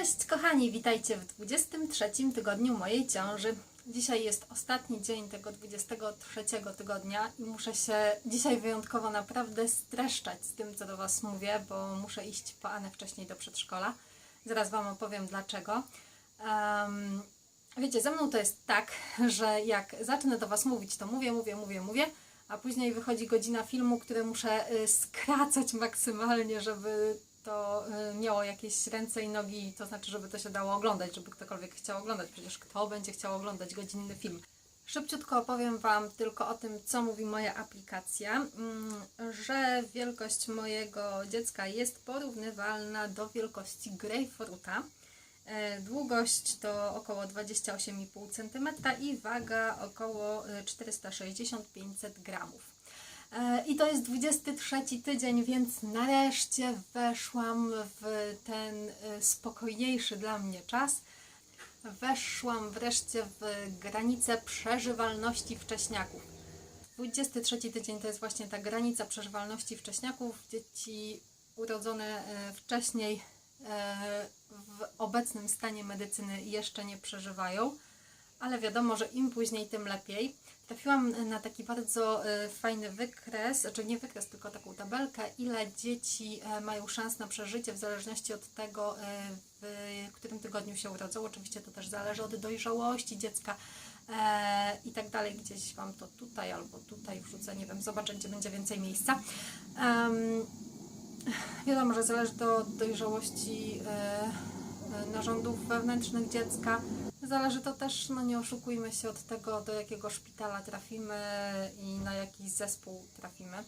Cześć kochani, witajcie w 23 tygodniu mojej ciąży. Dzisiaj jest ostatni dzień tego 23 tygodnia i muszę się dzisiaj wyjątkowo naprawdę streszczać z tym, co do Was mówię, bo muszę iść po Anę wcześniej do przedszkola. Zaraz Wam opowiem dlaczego. Em, wiecie, ze mną to jest tak, że jak zacznę do Was mówić, to mówię, mówię, mówię, mówię, a później wychodzi godzina filmu, które muszę y, skracać maksymalnie, żeby to y, miało jakieś ręce i nogi, to znaczy, żeby to się dało oglądać, żeby ktokolwiek chciał oglądać. Przecież kto będzie chciał oglądać godzinny film? Szybciutko opowiem Wam tylko o tym, co mówi moja aplikacja, mm, że wielkość mojego dziecka jest porównywalna do wielkości grejpfruta. E, Długość to około 28,5 cm i waga około e, 460-500 gramów. E, I to jest 23 tydzień, więc nareszcie weszłam w ten e, spokojniejszy dla mnie czas. Weszłam wreszcie w granicę przeżywalności wcześniaków. 23 tydzień to jest właśnie ta granica przeżywalności wcześniaków. Dzieci urodzone e, wcześniej w obecnym stanie medycyny jeszcze nie przeżywają, ale wiadomo, że im później, tym lepiej. Trafiłam na taki bardzo e, fajny wykres, znaczy nie wykres, tylko taką tabelkę, ile dzieci e, mają szans na przeżycie w zależności od tego, e, w którym tygodniu się urodzą. Oczywiście to też zależy od dojrzałości dziecka i tak dalej. Gdzieś Wam to tutaj albo tutaj wrzucę, nie wiem, zobaczę, gdzie będzie więcej miejsca. Wiadomo, że zależy to od dojrzałości narządów wewnętrznych dziecka. Zależy to też, no nie oszukujmy się, od tego, do jakiego szpitala trafimy i na jaki zespół trafimy.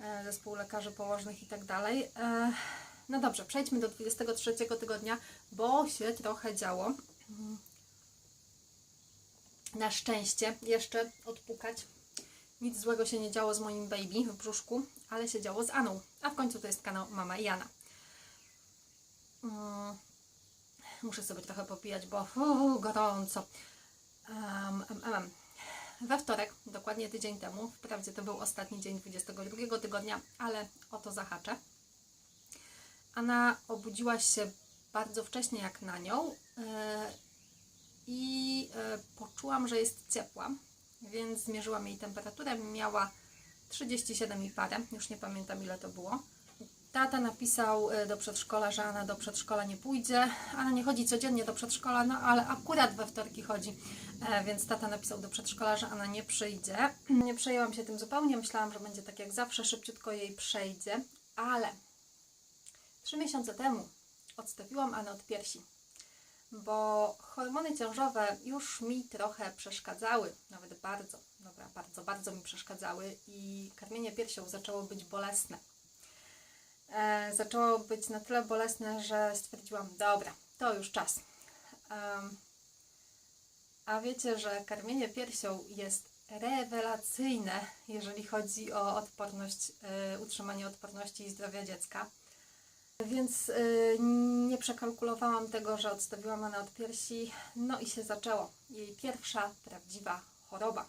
E, Zespół lekarzy położnych i tak dalej. E, No dobrze, przejdźmy do 23 tygodnia, bo się trochę działo. Na szczęście jeszcze odpukać. Nic złego się nie działo z moim baby w brzuszku, ale się działo z Aną. A w końcu to jest kanał Mama i Jana. Muszę sobie trochę popijać, bo gorąco. Um, um, um. We wtorek, dokładnie tydzień temu, wprawdzie to był ostatni dzień 22 tygodnia, ale o to zahaczę. Anna obudziła się bardzo wcześnie jak na nią e, i e, poczułam, że jest ciepła, więc zmierzyłam jej temperaturę. Miała 37 i parę, już nie pamiętam ile to było. Tata napisał e, do przedszkola, że Anna do przedszkola nie pójdzie. Anna nie chodzi codziennie do przedszkola, no ale akurat we wtorki chodzi, e, więc tata napisał do przedszkola, że Anna nie przyjdzie. Nie przejęłam się tym zupełnie, myślałam, że będzie tak jak zawsze, szybciutko jej przejdzie, ale trzy miesiące temu odstawiłam Anę od piersi, bo hormony ciążowe już mi trochę przeszkadzały, nawet bardzo, dobra, bardzo, bardzo mi przeszkadzały i karmienie piersią zaczęło być bolesne e, zaczęło być na tyle bolesne, że stwierdziłam, dobra, to już czas. A wiecie, że karmienie piersią jest rewelacyjne, jeżeli chodzi o odporność, e, utrzymanie odporności i zdrowia dziecka. Więc e, nie przekalkulowałam tego, że odstawiłam Anę od piersi, no i się zaczęło. Jej pierwsza prawdziwa choroba.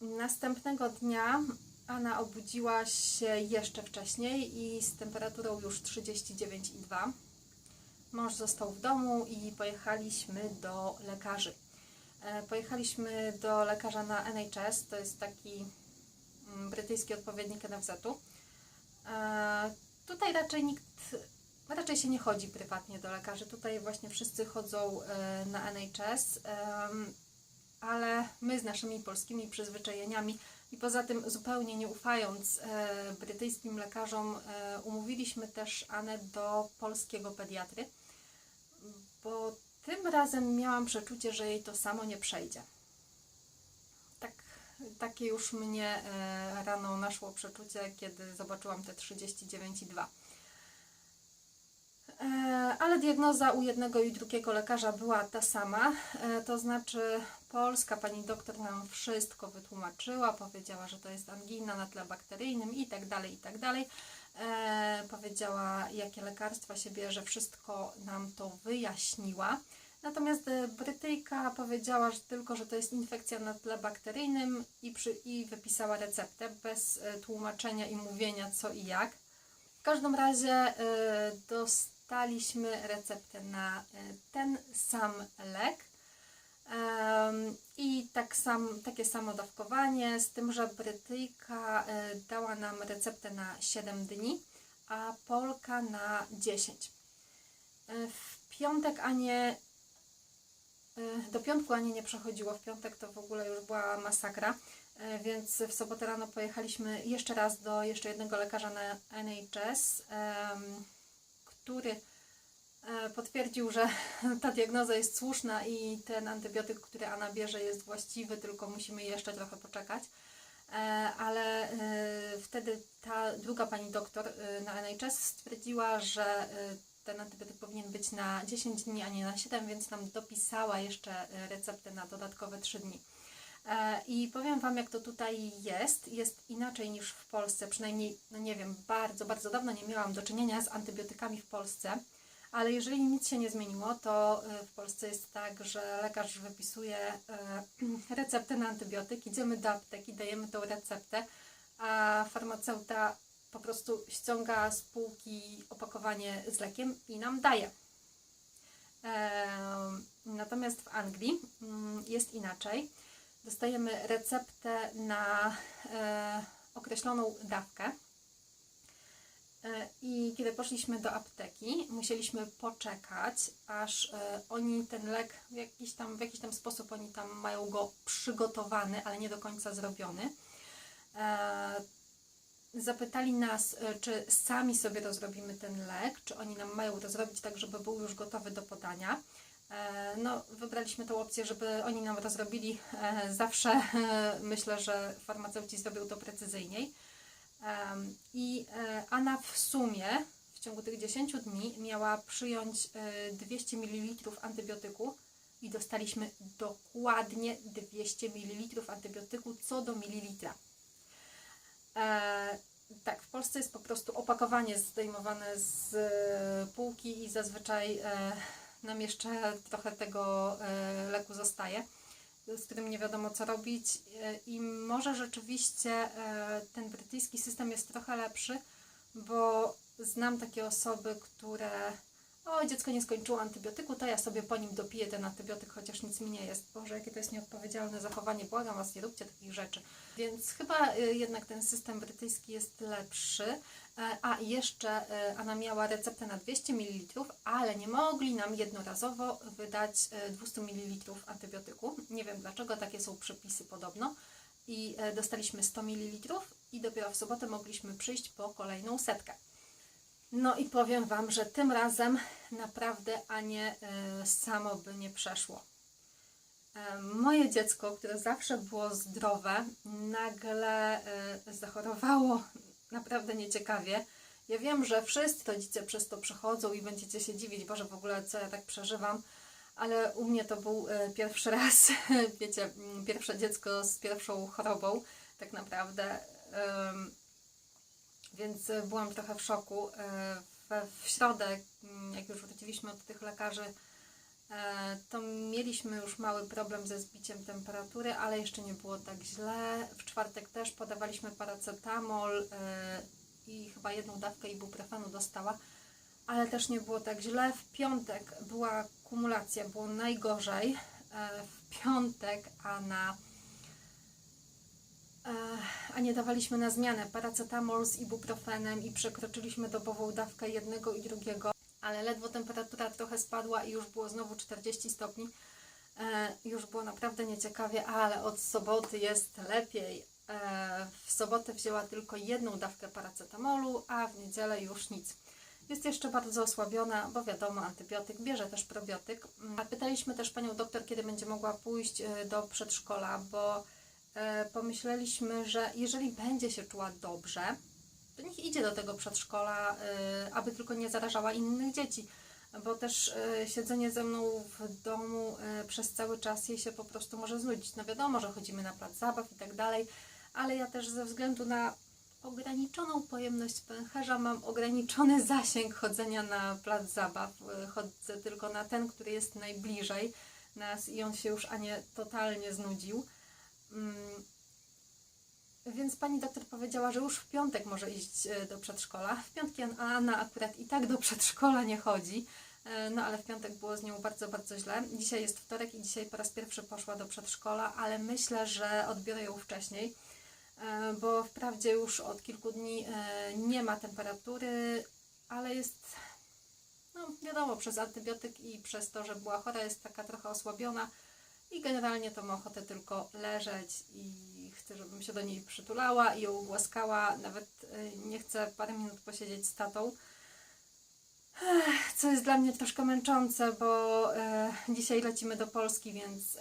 Następnego dnia Anna obudziła się jeszcze wcześniej i z temperaturą już 39,2. Mąż został w domu i pojechaliśmy do lekarzy. E, Pojechaliśmy do lekarza na NHS, to jest taki mm, brytyjski odpowiednik NFZ-u. E, Tutaj raczej nikt, raczej się nie chodzi prywatnie do lekarzy. Tutaj właśnie wszyscy chodzą e, na NHS, ale my z naszymi polskimi przyzwyczajeniami i poza tym, zupełnie nie ufając e, brytyjskim lekarzom, e, umówiliśmy też Anę do polskiego pediatry, bo tym razem miałam przeczucie, że jej to samo nie przejdzie. Tak, takie już mnie e, rano naszło przeczucie, kiedy zobaczyłam te 39,2. E, Ale diagnoza u jednego i drugiego lekarza była ta sama, e, to znaczy polska pani doktor nam wszystko wytłumaczyła, powiedziała, że to jest angina na tle bakteryjnym i tak dalej, i tak dalej. E, Powiedziała, jakie lekarstwa się bierze, wszystko nam to wyjaśniła. Natomiast Brytyjka powiedziała że tylko, że to jest infekcja na tle bakteryjnym i, przy, i wypisała receptę bez tłumaczenia i mówienia co i jak. W każdym razie y, dostaliśmy receptę na y, ten sam lek. I tak sam, takie samo dawkowanie, z tym, że Brytyjka y, dała nam receptę na 7 dni, a Polka na 10. Y, W piątek Anie, do piątku Anie nie przechodziło, w piątek to w ogóle już była masakra, więc w sobotę rano pojechaliśmy jeszcze raz do jeszcze jednego lekarza na NHS, który e, potwierdził, że ta diagnoza jest słuszna i ten antybiotyk, który Anna bierze jest właściwy, tylko musimy jeszcze trochę poczekać. E, Ale e, wtedy ta druga pani doktor na NHS stwierdziła, że ten antybiotyk powinien być na 10 dni, a nie na 7, więc nam dopisała jeszcze receptę na dodatkowe 3 dni. E, I powiem Wam, jak to tutaj jest. Jest inaczej niż w Polsce. Przynajmniej, no nie wiem, bardzo, bardzo dawno nie miałam do czynienia z antybiotykami w Polsce. Ale jeżeli nic się nie zmieniło, to e, w Polsce jest tak, że lekarz wypisuje e, receptę na antybiotyk, idziemy do apteki, dajemy tą receptę, a farmaceuta po prostu ściąga z półki opakowanie z lekiem i nam daje. Natomiast w Anglii mm, jest inaczej. Dostajemy receptę na e, określoną dawkę. E, I kiedy poszliśmy do apteki, musieliśmy poczekać, aż e, oni ten lek w jakiś, tam, w jakiś tam sposób oni tam mają go przygotowany, ale nie do końca zrobiony. E, zapytali nas, e, czy sami sobie rozrobimy ten lek, czy oni nam mają rozrobić tak, żeby był już gotowy do podania. E, No, wybraliśmy tą opcję, żeby oni nam rozrobili. E, Zawsze e, myślę, że farmaceuci zrobią to precyzyjniej. I Anna w sumie w ciągu tych 10 dni miała przyjąć e, 200 ml antybiotyku i dostaliśmy dokładnie 200 ml antybiotyku co do mililitra. Tak, w Polsce jest po prostu opakowanie zdejmowane z półki i zazwyczaj nam jeszcze trochę tego e, leku zostaje, z którym nie wiadomo co robić. E, i może rzeczywiście e, ten brytyjski system jest trochę lepszy, bo znam takie osoby, które o, dziecko nie skończyło antybiotyku, to ja sobie po nim dopiję ten antybiotyk, chociaż nic mi nie jest. Boże, jakie to jest nieodpowiedzialne zachowanie, błagam Was, nie róbcie takich rzeczy. Więc chyba y, jednak ten system brytyjski jest lepszy. E, A jeszcze e, Anna miała receptę na 200 ml, ale nie mogli nam jednorazowo wydać e, 200 ml antybiotyku. Nie wiem dlaczego, takie są przepisy podobno. I e, dostaliśmy 100 ml i dopiero w sobotę mogliśmy przyjść po kolejną setkę. No i powiem Wam, że tym razem naprawdę Anie e, samo by nie przeszło. E, Moje dziecko, które zawsze było zdrowe, nagle e, zachorowało naprawdę nieciekawie. Ja wiem, że wszyscy rodzice przez to przechodzą i będziecie się dziwić, Boże, w ogóle co ja tak przeżywam, ale u mnie to był pierwszy raz, wiecie, m, pierwsze dziecko z pierwszą chorobą, tak naprawdę. Więc e, byłam trochę w szoku. E, W, w środę, m, jak już wróciliśmy od tych lekarzy, e, to mieliśmy już mały problem ze zbiciem temperatury, ale jeszcze nie było tak źle. W czwartek też podawaliśmy paracetamol i chyba jedną dawkę ibuprofenu dostała, ale też nie było tak źle. W piątek była kumulacja, było najgorzej. W piątek, a na a nie dawaliśmy na zmianę paracetamol z ibuprofenem i przekroczyliśmy dobową dawkę jednego i drugiego, ale ledwo temperatura trochę spadła i już było znowu 40 stopni. E, Już było naprawdę nieciekawie, ale od soboty jest lepiej. E, W sobotę wzięła tylko jedną dawkę paracetamolu, a w niedzielę już nic. Jest jeszcze bardzo osłabiona, bo wiadomo, antybiotyk, bierze też probiotyk. A pytaliśmy też panią doktor, kiedy będzie mogła pójść e, do przedszkola, bo pomyśleliśmy, że jeżeli będzie się czuła dobrze, to niech idzie do tego przedszkola, e, aby tylko nie zarażała innych dzieci. Bo też e, siedzenie ze mną w domu e, przez cały czas jej się po prostu może znudzić. No wiadomo, że chodzimy na plac zabaw i tak dalej, ale ja też ze względu na ograniczoną pojemność pęcherza mam ograniczony zasięg chodzenia na plac zabaw. E, Chodzę tylko na ten, który jest najbliżej nas i on się już Anie totalnie znudził. Mm, Więc pani doktor powiedziała, że już w piątek może iść e, do przedszkola. W piątki Anna akurat i tak do przedszkola nie chodzi. E, No ale w piątek było z nią bardzo, bardzo źle. Dzisiaj jest wtorek i dzisiaj po raz pierwszy poszła do przedszkola, ale myślę, że odbiorę ją wcześniej, e, bo wprawdzie już od kilku dni nie ma temperatury, ale jest, no wiadomo, przez antybiotyk i przez to, że była chora, jest taka trochę osłabiona i generalnie to ma ochotę tylko leżeć i chce, żebym się do niej przytulała i ją głaskała. Nawet e, nie chcę parę minut posiedzieć z tatą. Co jest dla mnie troszkę męczące, bo e, dzisiaj lecimy do Polski, więc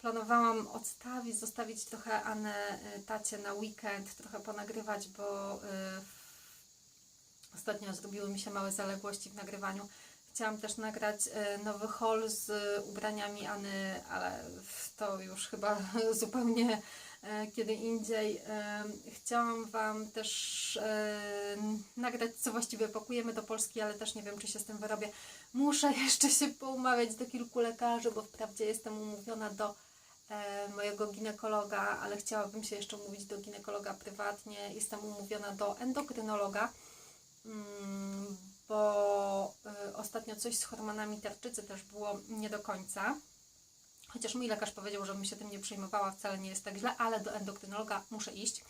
planowałam odstawić, zostawić trochę Anę e, tacie na weekend, trochę ponagrywać, bo ostatnio zrobiły mi się małe zaległości w nagrywaniu. Chciałam też nagrać e, nowy haul z ubraniami Any, ale to już chyba zupełnie e, kiedy indziej. E, Chciałam Wam też e, nagrać, co właściwie pakujemy do Polski, ale też nie wiem, czy się z tym wyrobię. Muszę jeszcze się poumawiać do kilku lekarzy, bo wprawdzie jestem umówiona do e, mojego ginekologa, ale chciałabym się jeszcze umówić do ginekologa prywatnie. Jestem umówiona do endokrynologa, mm, bo e, ostatnio coś z hormonami tarczycy też było nie do końca. Chociaż mój lekarz powiedział, żebym się tym nie przejmowała, wcale nie jest tak źle, ale do endokrynologa muszę iść.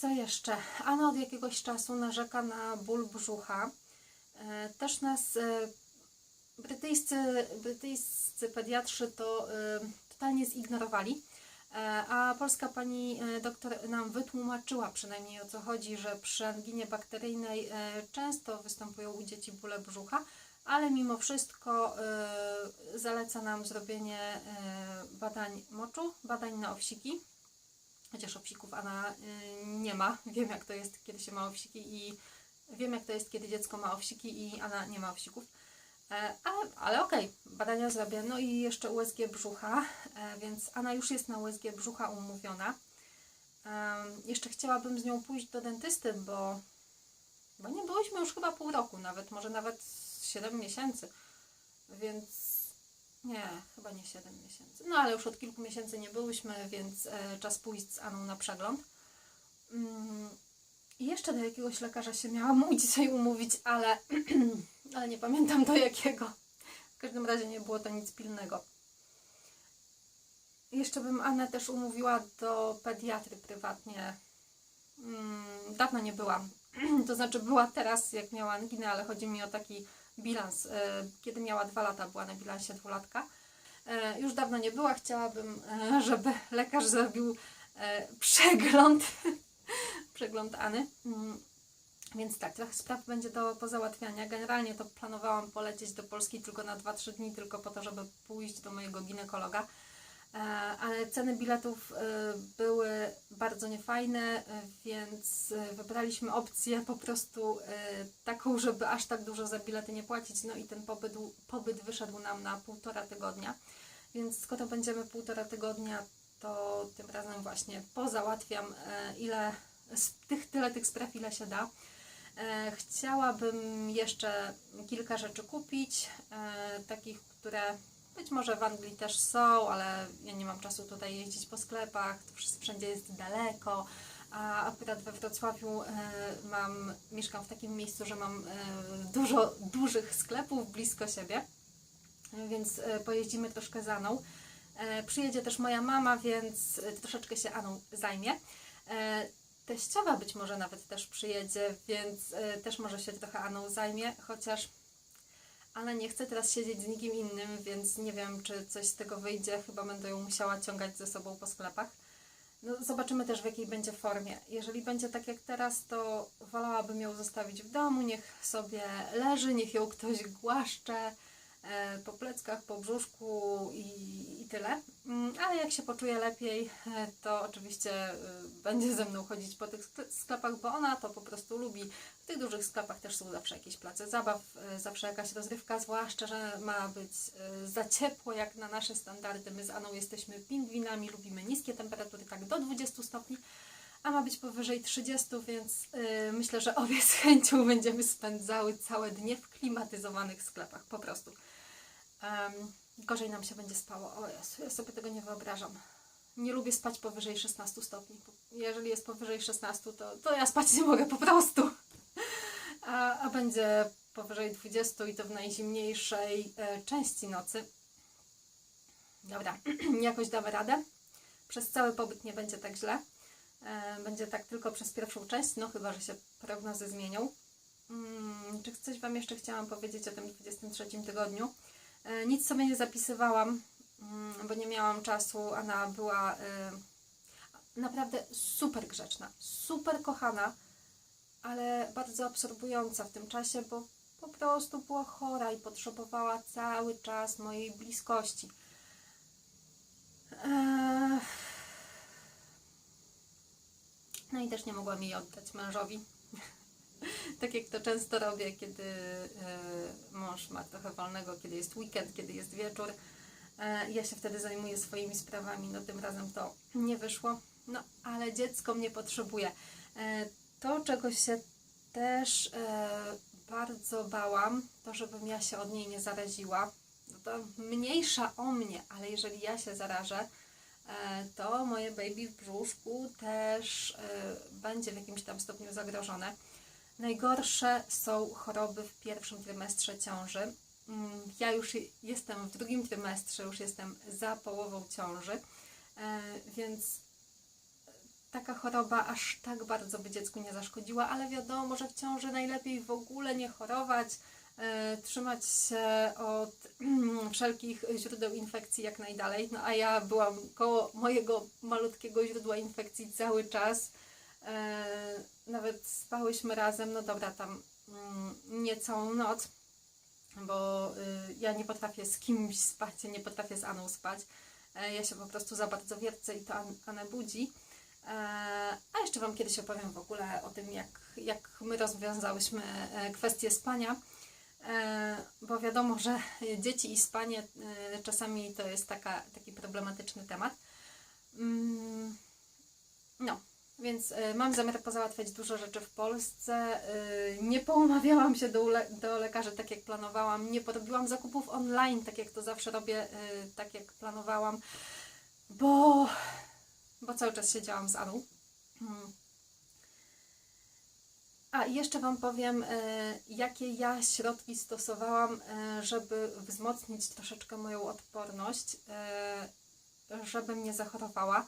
Co jeszcze? Anna od jakiegoś czasu narzeka na ból brzucha. E, też nas e, brytyjscy, brytyjscy pediatrzy to e, totalnie zignorowali. E, A polska pani e, doktor nam wytłumaczyła przynajmniej o co chodzi, że przy anginie bakteryjnej e, często występują u dzieci bóle brzucha, ale mimo wszystko zaleca nam zrobienie badań moczu, badań na owsiki. Chociaż owsików Anna e, nie ma. Wiem jak to jest, kiedy się ma owsiki i wiem jak to jest, kiedy dziecko ma owsiki i Anna nie ma owsików. Ale, ale okej, badania zrobię. No i jeszcze USG brzucha, e, więc Anna już jest na USG brzucha umówiona. Jeszcze chciałabym z nią pójść do dentysty, bo, bo nie byłyśmy już chyba pół roku nawet, może nawet 7 miesięcy. Więc nie, chyba nie 7 miesięcy. No ale już od kilku miesięcy nie byłyśmy, więc e, czas pójść z Aną na przegląd. Jeszcze do jakiegoś lekarza się miałam dzisiaj umówić, ale, ale nie pamiętam do jakiego. W każdym razie nie było to nic pilnego. Jeszcze bym Anę też umówiła do pediatry prywatnie. Mm, dawno nie byłam. to znaczy była teraz, jak miała anginę, ale chodzi mi o taki bilans. E, Kiedy miała dwa lata, była na bilansie dwulatka. E, Już dawno nie była. Chciałabym, e, żeby lekarz zrobił przegląd, przegląd Any. Mm, Więc tak, trochę spraw będzie do pozałatwiania. Generalnie to planowałam polecieć do Polski tylko na 2-3 dni, tylko po to, żeby pójść do mojego ginekologa. E, Ale ceny biletów e, były bardzo niefajne, więc e, wybraliśmy opcję po prostu taką, żeby aż tak dużo za bilety nie płacić. No i ten pobyt, pobyt wyszedł nam na półtora tygodnia. Więc skoro będziemy półtora tygodnia, to tym razem właśnie pozałatwiam ile tych, tyle tych spraw, ile się da. E, Chciałabym jeszcze kilka rzeczy kupić, e, takich, które być może w Anglii też są, ale ja nie mam czasu tutaj jeździć po sklepach, wszędzie- jest daleko. A akurat we Wrocławiu e, mam, mieszkam w takim miejscu, że mam dużo dużych sklepów blisko siebie, więc pojeździmy troszkę za Aną. Przyjedzie też moja mama, więc troszeczkę się Aną zajmie. Teściowa być może nawet też przyjedzie, więc e, też może się trochę Aną zajmie, chociaż Anna nie chce teraz siedzieć z nikim innym, więc nie wiem, czy coś z tego wyjdzie. Chyba będę ją musiała ciągać ze sobą po sklepach. No, zobaczymy też, w jakiej będzie formie. Jeżeli będzie tak jak teraz, to wolałabym ją zostawić w domu, niech sobie leży, niech ją ktoś głaszcze po pleckach, po brzuszku i, i tyle. Mm, Ale jak się poczuje lepiej, e, to oczywiście e, będzie ze mną chodzić po tych skle- sklepach, bo ona to po prostu lubi. W tych dużych sklepach też są zawsze jakieś place zabaw, e, zawsze jakaś rozrywka, zwłaszcza, że ma być e, za ciepło jak na nasze standardy. My z Aną jesteśmy pingwinami, lubimy niskie temperatury, tak do 20 stopni, a ma być powyżej 30, więc e, myślę, że obie z chęcią będziemy spędzały całe dnie w klimatyzowanych sklepach, po prostu. Em, gorzej nam się będzie spało. O Jezu, ja sobie tego nie wyobrażam. nie lubię spać powyżej 16 stopni. Jeżeli jest powyżej 16, to, to ja spać nie mogę po prostu. A, a będzie powyżej 20 i to w najzimniejszej e, części nocy. Dobra, jakoś damy radę. Przez cały pobyt nie będzie tak źle. E, będzie tak tylko przez pierwszą część, no chyba, że się prognozy zmienią. Mm, czy coś Wam jeszcze chciałam powiedzieć o tym 23 tygodniu? E, nic sobie nie zapisywałam, mm, bo nie miałam czasu. Ona była e, naprawdę super grzeczna, super kochana, ale bardzo absorbująca w tym czasie, bo po prostu była chora i potrzebowała cały czas mojej bliskości. Eee... No i też nie mogłam jej oddać mężowi. tak jak to często robię, kiedy e, mąż ma trochę wolnego, kiedy jest weekend, kiedy jest wieczór. E, ja się wtedy zajmuję swoimi sprawami. No tym razem to nie wyszło. No ale dziecko mnie potrzebuje. E, to, czego się też bardzo bałam, to żebym ja się od niej nie zaraziła. No to mniejsza o mnie, ale jeżeli ja się zarażę, to moje baby w brzuszku też będzie w jakimś tam stopniu zagrożone. Najgorsze są choroby w pierwszym trymestrze ciąży. Mm, ja już jestem w drugim trymestrze, już jestem za połową ciąży, e, więc taka choroba aż tak bardzo by dziecku nie zaszkodziła, ale wiadomo, że w ciąży najlepiej w ogóle nie chorować, E, trzymać się od wszelkich źródeł infekcji jak najdalej. No a ja byłam koło mojego malutkiego źródła infekcji cały czas. E, nawet spałyśmy razem, no dobra, tam mm, nie całą noc, bo y, ja nie potrafię z kimś spać, ja nie potrafię z Aną spać. E, ja się po prostu za bardzo wiercę i to Anę budzi. A jeszcze Wam kiedyś opowiem w ogóle o tym, jak, jak my rozwiązałyśmy kwestię spania. E, bo wiadomo, że dzieci i spanie e, czasami to jest taka, taki problematyczny temat. Mm, no, więc e, mam zamiar pozałatwiać dużo rzeczy w Polsce. Nie poumawiałam się do, do lekarzy tak jak planowałam. Nie porobiłam zakupów online tak jak to zawsze robię, tak jak planowałam, bo, bo cały czas siedziałam z Aną. Mm. A jeszcze Wam powiem, jakie ja środki stosowałam, żeby wzmocnić troszeczkę moją odporność, żebym nie zachorowała.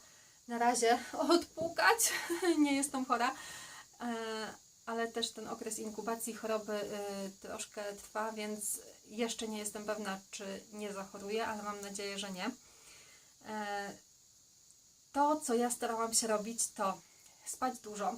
Na razie odpukać, nie jestem chora, ale też ten okres inkubacji choroby troszkę trwa, więc jeszcze nie jestem pewna, czy nie zachoruję, ale mam nadzieję, że nie. To, co ja starałam się robić, to spać dużo,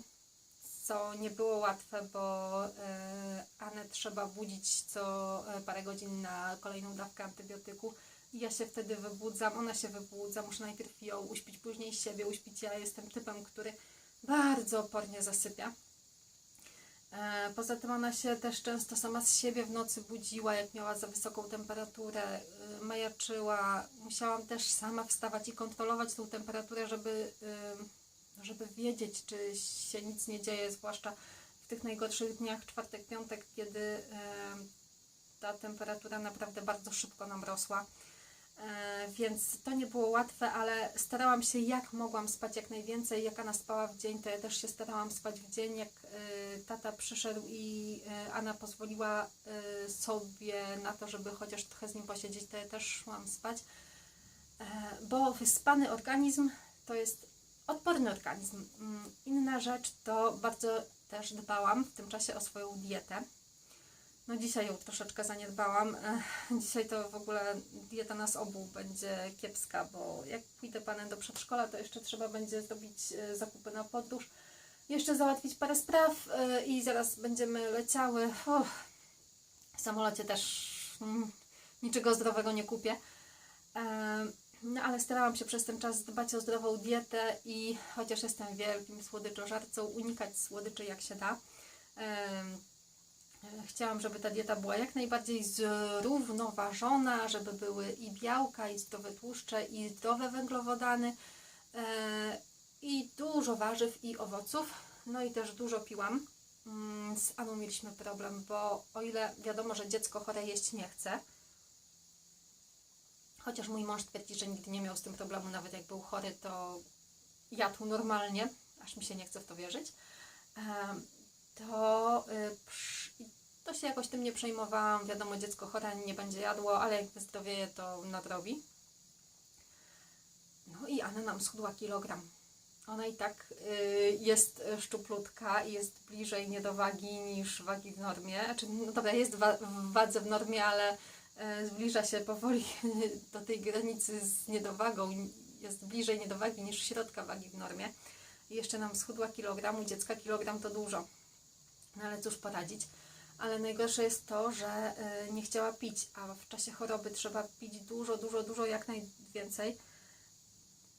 co nie było łatwe, bo e, Anę trzeba budzić co e, parę godzin na kolejną dawkę antybiotyku. Ja się wtedy wybudzam, ona się wybudza, muszę najpierw ją uśpić, później siebie uśpić. Ja jestem typem, który bardzo opornie zasypia. E, poza tym ona się też często sama z siebie w nocy budziła, jak miała za wysoką temperaturę, majaczyła. Musiałam też sama wstawać i kontrolować tą temperaturę, żeby żeby wiedzieć, czy się nic nie dzieje, zwłaszcza w tych najgorszych dniach, czwartek, piątek, kiedy ta temperatura naprawdę bardzo szybko nam rosła. E, więc to nie było łatwe, ale starałam się jak mogłam spać jak najwięcej. Jak Anna spała w dzień, to ja też się starałam spać w dzień. Jak e, tata przyszedł i e, Anna pozwoliła sobie na to, żeby chociaż trochę z nim posiedzieć, to ja też szłam spać. Bo wyspany organizm to jest Odporny organizm. Mm, inna rzecz to bardzo też dbałam w tym czasie o swoją dietę. No dzisiaj ją troszeczkę zaniedbałam. Dzisiaj to w ogóle dieta nas obu będzie kiepska, bo jak pójdę panem do przedszkola, to jeszcze trzeba będzie zrobić e, zakupy na podróż, jeszcze załatwić parę spraw e, i zaraz będziemy leciały. w samolocie też mm, niczego zdrowego nie kupię. E, no ale starałam się przez ten czas dbać o zdrową dietę i chociaż jestem wielkim słodyczożarcą, unikać słodyczy jak się da. Chciałam, żeby ta dieta była jak najbardziej zrównoważona, żeby były i białka, i zdrowe tłuszcze, i zdrowe węglowodany, e, i dużo warzyw i owoców. No i też dużo piłam. Mm, z Aną mieliśmy problem, bo o ile wiadomo, że dziecko chore jeść nie chce, Chociaż mój mąż twierdzi, że nigdy nie miał z tym problemu, nawet jak był chory, to jadł normalnie, aż mi się nie chce w to wierzyć. To, y, to się jakoś tym nie przejmowałam. Wiadomo, dziecko chore nie będzie jadło, ale jak wyzdrowieje, to nadrobi. No i Anna nam schudła kilogram. Ona i tak y, jest szczuplutka i jest bliżej niedowagi niż wagi w normie. Znaczy, no dobra, jest w wadze w normie, ale y, zbliża się powoli do tej granicy z niedowagą. Jest bliżej niedowagi niż środka wagi w normie. I jeszcze nam schudła kilogram, u dziecka kilogram to dużo. No ale cóż poradzić. Ale najgorsze jest to, że y, nie chciała pić, a w czasie choroby trzeba pić dużo, dużo, dużo, jak najwięcej.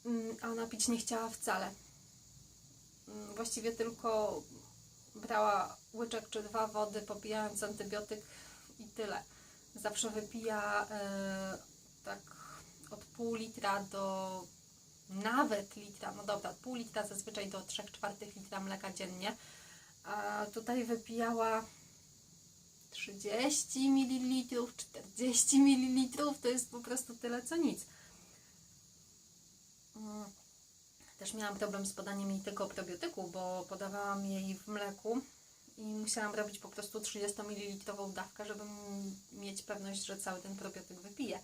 Mm, a ona pić nie chciała wcale. Mm, Właściwie tylko brała łyczek czy dwa wody, popijając antybiotyk i tyle. Zawsze wypija e, tak od pół litra do nawet litra, no dobra, od pół litra zazwyczaj do 3 czwartych litra mleka dziennie. A tutaj wypijała 30 ml, 40 ml, to jest po prostu tyle co nic. Mm. Też miałam problem z podaniem jej tego probiotyku, bo podawałam jej w mleku i musiałam robić po prostu 30 ml dawkę, żeby mieć pewność, że cały ten probiotyk wypije.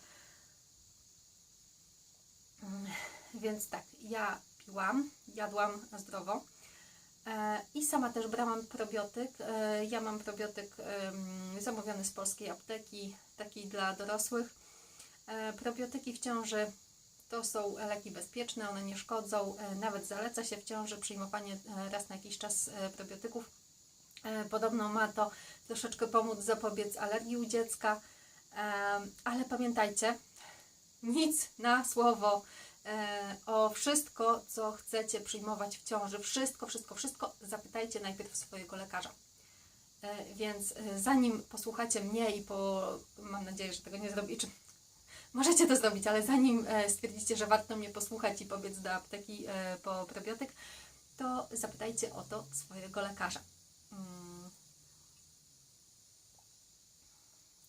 Mm, Więc tak, ja piłam, jadłam zdrowo i sama też brałam probiotyk. E, Ja mam probiotyk zamówiony z polskiej apteki, taki dla dorosłych. E, Probiotyki w ciąży to są leki bezpieczne, one nie szkodzą. E, Nawet zaleca się w ciąży przyjmowanie raz na jakiś czas probiotyków. Podobno ma to troszeczkę pomóc zapobiec alergii u dziecka, ale pamiętajcie, nic na słowo. E, O wszystko, co chcecie przyjmować w ciąży, wszystko, wszystko, wszystko, zapytajcie najpierw swojego lekarza. E, Więc e, zanim posłuchacie mnie i po, mam nadzieję, że tego nie zrobicie, Możecie to zrobić, ale zanim stwierdzicie, że warto mnie posłuchać i pobiec do apteki po probiotyk, to zapytajcie o to swojego lekarza. Mm.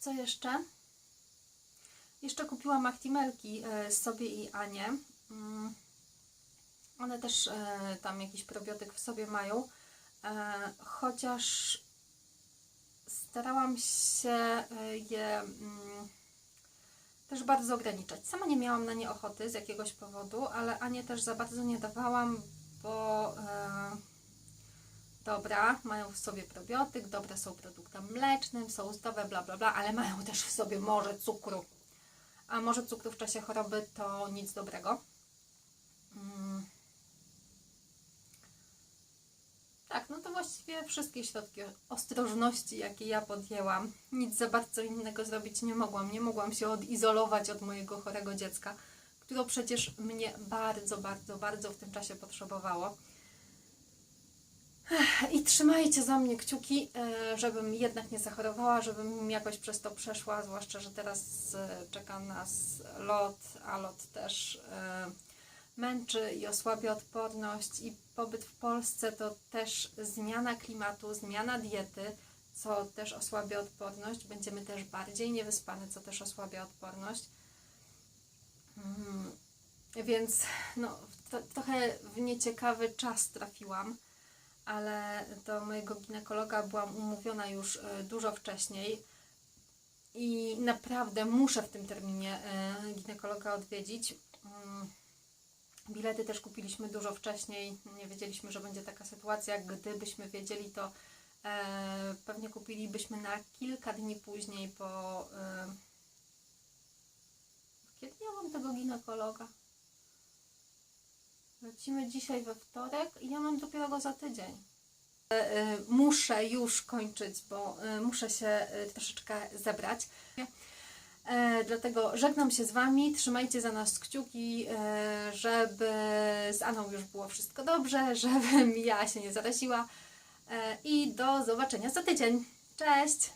Co jeszcze? Jeszcze kupiłam Actimelki e, sobie i Anię. Mm. One też e, tam jakiś probiotyk w sobie mają, e, chociaż starałam się je mm, też bardzo ograniczać. Sama nie miałam na nie ochoty z jakiegoś powodu, ale Anię też za bardzo nie dawałam, bo dobra, mają w sobie probiotyk, dobre są produktem mlecznym, są zdrowe, bla bla bla, ale mają też w sobie morze cukru. A morze cukru w czasie choroby to nic dobrego. Mm. Tak, no to właściwie wszystkie środki ostrożności, jakie ja podjęłam. Nic za bardzo innego zrobić nie mogłam. Nie mogłam się odizolować od mojego chorego dziecka, które przecież mnie bardzo, bardzo, bardzo w tym czasie potrzebowało. I trzymajcie za mnie kciuki, e, żebym jednak nie zachorowała, żebym jakoś przez to przeszła, zwłaszcza, że teraz e, czeka nas lot, a lot też e, męczy i osłabia odporność i pobyt w Polsce to też zmiana klimatu, zmiana diety, co też osłabia odporność. Będziemy też bardziej niewyspane, co też osłabia odporność. Mm, Więc no, to, trochę w nieciekawy czas trafiłam, ale do mojego ginekologa byłam umówiona już e, dużo wcześniej i naprawdę muszę w tym terminie e, ginekologa odwiedzić. Mm, Bilety też kupiliśmy dużo wcześniej. Nie wiedzieliśmy, że będzie taka sytuacja. Gdybyśmy wiedzieli, to e, pewnie kupilibyśmy na kilka dni później po. Kiedy ja mam tego ginekologa? Lecimy dzisiaj we wtorek i ja mam dopiero go za tydzień. E, e, muszę już kończyć, bo e, muszę się troszeczkę zebrać. Dlatego żegnam się z Wami, trzymajcie za nas kciuki, żeby z Aną już było wszystko dobrze, żebym ja się nie zaraziła i do zobaczenia za tydzień. Cześć!